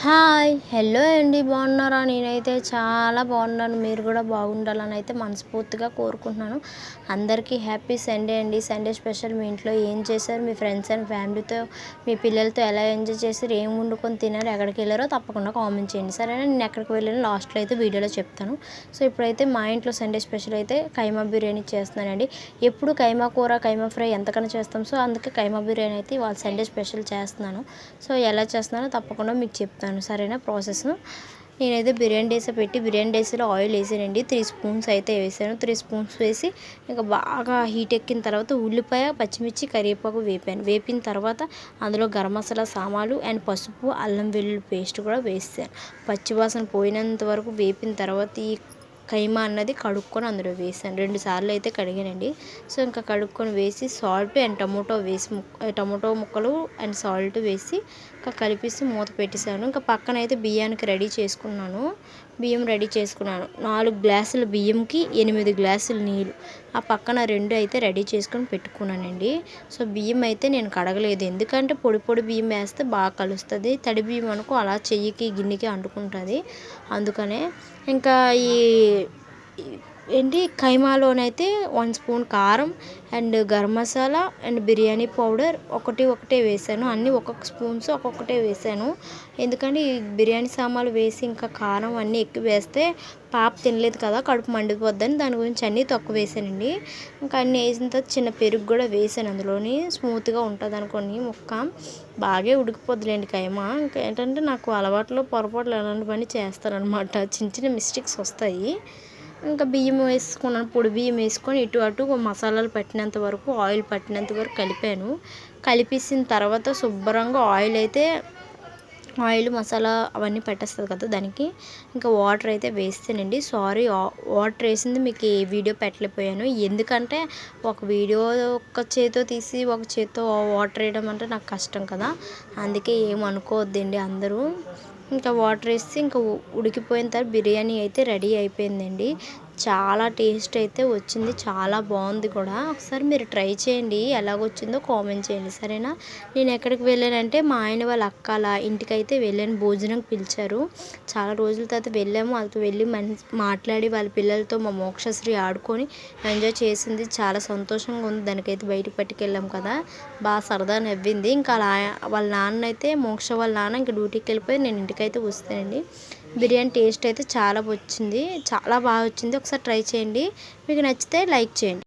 Hi. Hello అండి బాగున్నారా? నేనైతే చాలా బాగున్నాను. మీరు కూడా బాగుండాలని అయితే మనస్ఫూర్తిగా కోరుకుంటున్నాను. అందరికీ హ్యాపీ సండే అండి. సండే స్పెషల్ మీ ఇంట్లో ఏం చేశారు? మీ ఫ్రెండ్స్ అండ్ ఫ్యామిలీతో మీ పిల్లలతో ఎలా ఎంజాయ్ చేశారు? ఏం వండుకొని తినారు ఎక్కడికి వెళ్ళారో తప్పకుండా కామెంట్ చేయండి. సరేనా? నేను ఎక్కడికి వెళ్ళాను లాస్ట్లో అయితే వీడియోలో చెప్తాను. సో ఇప్పుడైతే మా ఇంట్లో సండే స్పెషల్ అయితే కైమా బిర్యానీ చేస్తున్నానండి. ఎప్పుడు కైమా కూర కైమా ఫ్రై ఎంతకన్నా చేస్తాం. సో అందుకే కైమా బిర్యానీ అయితే వాళ్ళు సండే స్పెషల్ చేస్తున్నాను. సో ఎలా చేస్తున్నానో తప్పకుండా మీకు చెప్తాను. సరేనా ప్రాసెస్ నేనైతే బిర్యానీ డేస్ పెట్టి బిర్యానీ డేస్లో ఆయిల్ వేసానండి. త్రీ స్పూన్స్ అయితే వేసాను. త్రీ స్పూన్స్ వేసి ఇంకా బాగా హీట్ ఎక్కిన తర్వాత ఉల్లిపాయ పచ్చిమిర్చి కరివేపాకు వేపాను. వేపిన తర్వాత అందులో గరం మసాలా సామాలు అండ్ పసుపు అల్లం వెల్లుల్లి పేస్ట్ కూడా వేసాను. పచ్చివాసన పోయినంత వరకు వేపిన తర్వాత ఈ కైమా అన్నది కడుక్కొని అందులో వేసాను. రెండు సార్లు అయితే కడిగానండి. సో ఇంకా కడుక్కొని వేసి సాల్ట్ అండ్ టమోటో వేసి ముక్క టమోటో ముక్కలు అండ్ సాల్ట్ వేసి ఇంకా కలిపేసి మూత పెట్టేశాను. ఇంకా పక్కన అయితే బియ్యానికి రెడీ చేసుకున్నాను. బియ్యం రెడీ చేసుకున్నాను. నాలుగు గ్లాసుల బియ్యంకి ఎనిమిది గ్లాసులు నీళ్ళు. ఆ పక్కన రెండు అయితే రెడీ చేసుకొని పెట్టుకున్నానండి. సో బియ్యం అయితే నేను కడగలేదు. ఎందుకంటే పొడి పొడి బియ్యం వేస్తే బాగా కలుస్తుంది. తడి బియ్యం అనుకో అలా చెయ్యికి గిన్నెకి అంటుకుంటుంది. అందుకనే ఇంకా ఈ ఏంటి? కైమాలోనైతే వన్ స్పూన్ కారం and garam masala and biryani powder ఒకటి ఒకటే వేసాను. అన్నీ ఒక్కొక్క స్పూన్స్ ఒక్కొక్కటే వేసాను. ఎందుకంటే ఈ బిర్యానీ సామాన్లు వేసి ఇంకా కారం అన్నీ ఎక్కువ వేస్తే పాప తినలేదు కదా కడుపు మండిపోద్దని దాని గురించి అన్నీ తక్కువ వేసానండి. ఇంకా అన్నీ వేసిన తర్వాత చిన్న పెరుగు కూడా వేసాను అందులోని. స్మూత్గా ఉంటుంది అనుకోండి ముక్క. బాగా ఉడికిపోద్దులేండి కైమా. ఇంకా ఏంటంటే నాకు అలవాట్లో పొరపాట్లు అలాంటి పని చేస్తారనమాట. చిన్న చిన్న మిస్టేక్స్ వస్తాయి. ఇంకా బియ్యం వేసుకున్నాను. పొడి బియ్యం వేసుకొని ఇటు అటు మసాలాలు పట్టినంత వరకు ఆయిల్ పట్టినంత వరకు కలిపాను. కలిపేసిన తర్వాత శుభ్రంగా ఆయిల్ అయితే ఆయిల్ మసాలా అవన్నీ పెట్టేస్తుంది కదా దానికి. ఇంకా వాటర్ అయితే వేస్తేనండి. సారీ వాటర్ వేసింది మీకు ఏ వీడియో పెట్టలేకపోయాను. ఎందుకంటే ఒక వీడియో ఒక చేతితో తీసి ఒక చేతితో వాటర్ వేయడం అంటే నాకు కష్టం కదా. అందుకే ఏమనుకోవద్దండి అందరూ. ఇంకా వాటర్ వేసి ఇంకా ఉడికిపోయిన తర్వాత బిర్యానీ అయితే రెడీ అయిపోయిందండి. చాలా టేస్ట్ అయితే వచ్చింది చాలా బాగుంది కూడా. ఒకసారి మీరు ట్రై చేయండి ఎలాగొచ్చిందో కామెంట్ చేయండి సరేనా? నేను ఎక్కడికి వెళ్ళానంటే మా ఆయన వాళ్ళ అక్కల ఇంటికి అయితే వెళ్ళాను భోజనం పిలిచారు. చాలా రోజుల తర్వాత వెళ్ళాము వాళ్ళతో వెళ్ళి మాట్లాడి వాళ్ళ పిల్లలతో మా మోక్షశ్రీ ఆడుకొని ఎంజాయ్ చేసింది. చాలా సంతోషంగా ఉంది దానికైతే బయటకు పట్టుకెళ్ళాం కదా. బాగా సరదా నవ్వింది. ఇంకా అలా వాళ్ళ నాన్న అయితే మోక్ష వాళ్ళ నాన్న ఇంకా డ్యూటీకి వెళ్ళిపోయి నేను ఇంటికైతే వస్తానండి. బిర్యానీ టేస్ట్ అయితే చాలా వచ్చింది. చాలా బాగా వచ్చింది. ఒకసారి ట్రై చేయండి. మీకు నచ్చితే లైక్ చేయండి.